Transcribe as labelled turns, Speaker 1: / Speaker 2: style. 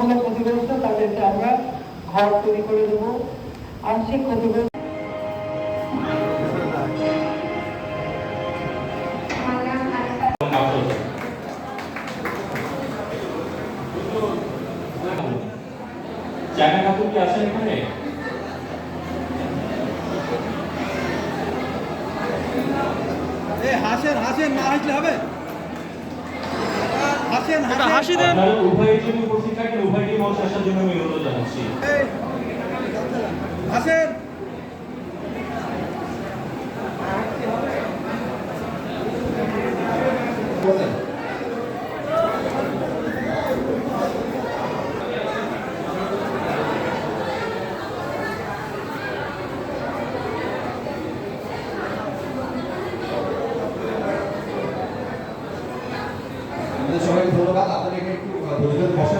Speaker 1: কোনো ক্ষতিগ্রস্ত তাদেরকে আমরা ঘর তৈরি করে দেবো। আংশিক ক্ষতিগ্রস্ত
Speaker 2: চায়না কাপড় কি আছেন এখানে?
Speaker 3: হাসেন হাসেন না হাসলে হবে? হাসেন
Speaker 4: হাসি দেন
Speaker 2: উভয় টিম উপস্থিত থাকেন উভয়কে মঞ্চে আসার জন্য আমি অনুরোধ জানাচ্ছি।
Speaker 3: হাসেন।
Speaker 5: আমাদের সবাইকে ধন্যবাদ। আপনাদেরকে একটু আপনাদের